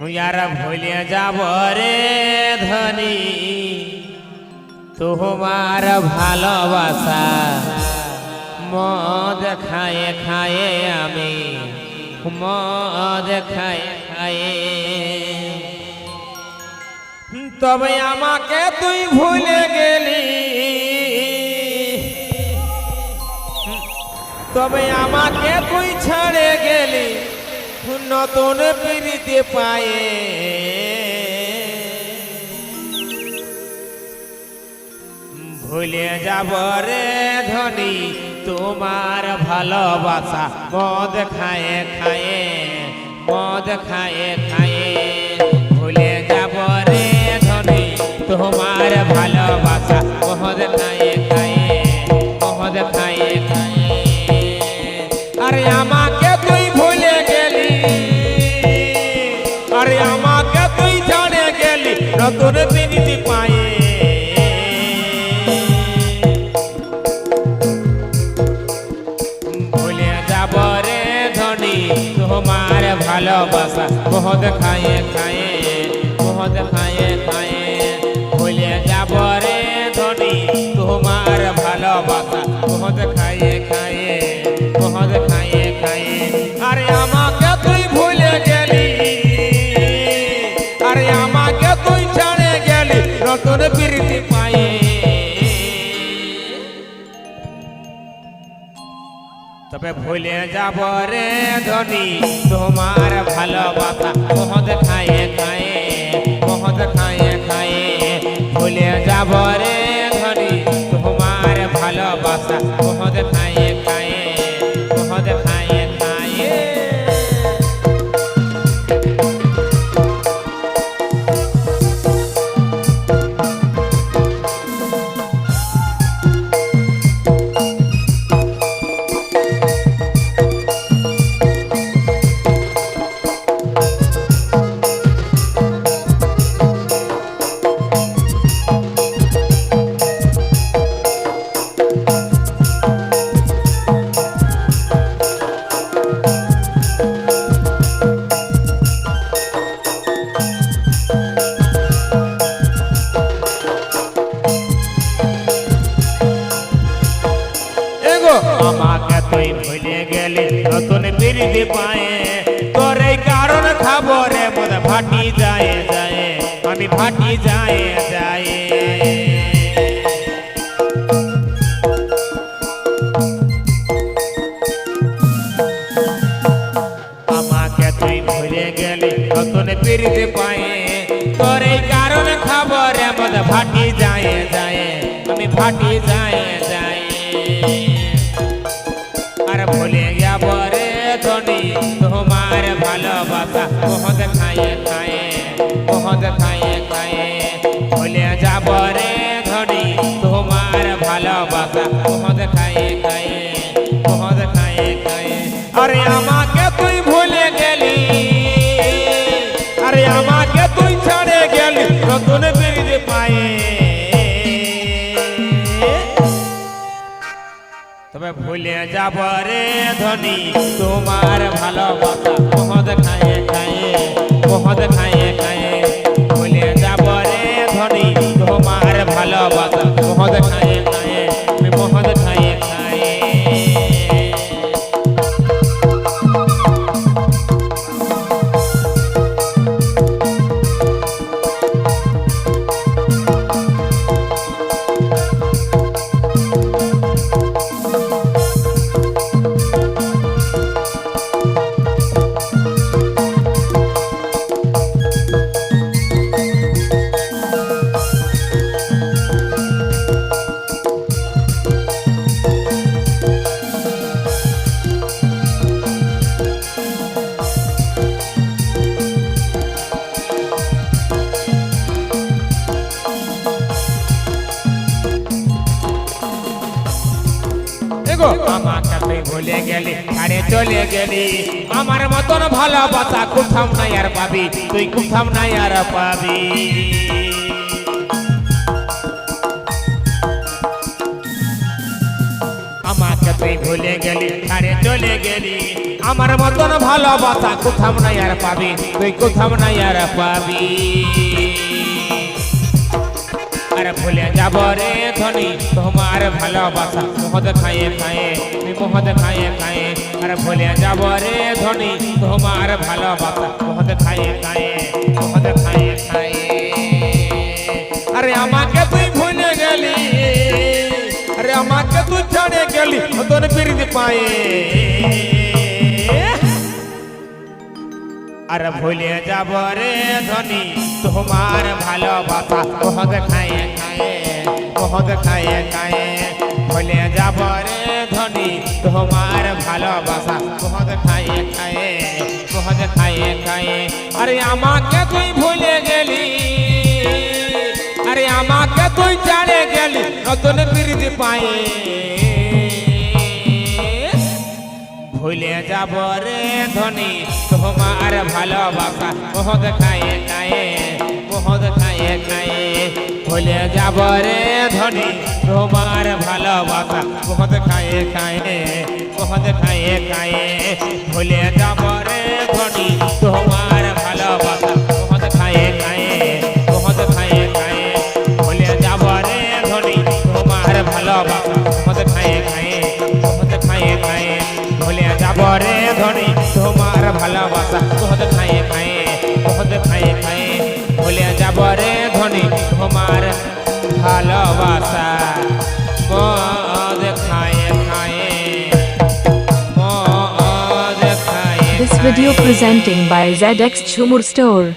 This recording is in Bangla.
হুইয়ার ভুলে যাব রে ধনী। তোমার ভালোবাসা মদ খায়ে খায়ে আমি, মদ খায়ে খায়ে। তবে আমাকে তুই ভুলে গেলি। তবে আমাকে তুই ছাড়ে গেলি। নতুন পিড়িতে পায়ে। ভুলে যাব রে ধনী, তোমার ভালোবাসা মদ খায়ে খায়ে, মদ খায়ে খায়ে। ভুলে যাব রে ধনী, তোমার ভালোবাসা ভালোবাসা বহুত খায়ে খায়ে বহুত খায়ে তবে ভুলে যাব রে ধনি? তোমার ভালোবাসা মহদ খায়ে খায়ে মহদ খায়ে খায়ে ভুলে যাব রে ধনি। তোমার ভালোবাসা মহদ খায়ে বিরতি পায়ে। তোর এই কারণ খবরে মদ ফাটি যায় যায়। আমি ফাটি যায় যায়। আমাকে তুই ভুলে গেলি, নতুন বিরতি পায়ে। তোর এই কারণ খবরে মদ ফাটি যায় যায়। আমি ফাটি যায় যায়। আর ভুলে যাব তোমার ভালোবাসা মহদ খায়ে খায়ে তবে ভুলে যাব রে ধনী? তোমার ভালোবাসা মহদ খায়ে খায়ে মহদ খায়ে খায়ে। আমাকে তুই ভুলে গেলি ছাড়ে চলে গেলি। আমার মতন ভালোবাসা কোথাও নাই আর পাবি, তুই কোথাও নাই আর পাবি। আমাকে তুই ভুলে গেলি, আরে চলে গেলি। আমার মতন ভালোবাসা কোথাও নাই আর পাবি, তুই কোথাও নাই আর পাবি। আরে ভুলে যাব রে ধনী, তোমার ভালোবাসা। মহদ খায়ে খায়ে মহদ খায়ে খায়ে আরে ভুলে যাব রে ধনী, তোমার ভালোবাসা। মহদ খায়ে খায়ে মহদ খায়ে খায়ে আরে আমাকে তুই ভুলে গেলি, আরে আমাকে তুই ছাড়ে গেলি, তোর পিরিত পায়ে। আর ভুলে যাব রে ধনী, তোমার ভালোবাসা। মহদ খায়ে খায়ে মহদ খায়ে খায়ে ভুলে যাব রে ধনী, তোমার ভালোবাসা। মহদ খায়ে খায়ে মহদ খায়ে খায়ে আরে আমাকে তুই ভুলে গেলি। আরে আমাকে তুই চাড়ে গেলি নতুন প্রীতি পায়ে। ভুলে যাব রে ধনী, তোমার ভালোবাসা। খায়ে খায়ে মহদ খায়ে খায়ে ভুলে যাব রে ধনী, তোমার ভালোবাসা বহুত খায়ে খায়ে, বহুত খায়ে খায়ে। ভুলে যাব রে ধনী, তোমার video presenting by ZX Chumur Store.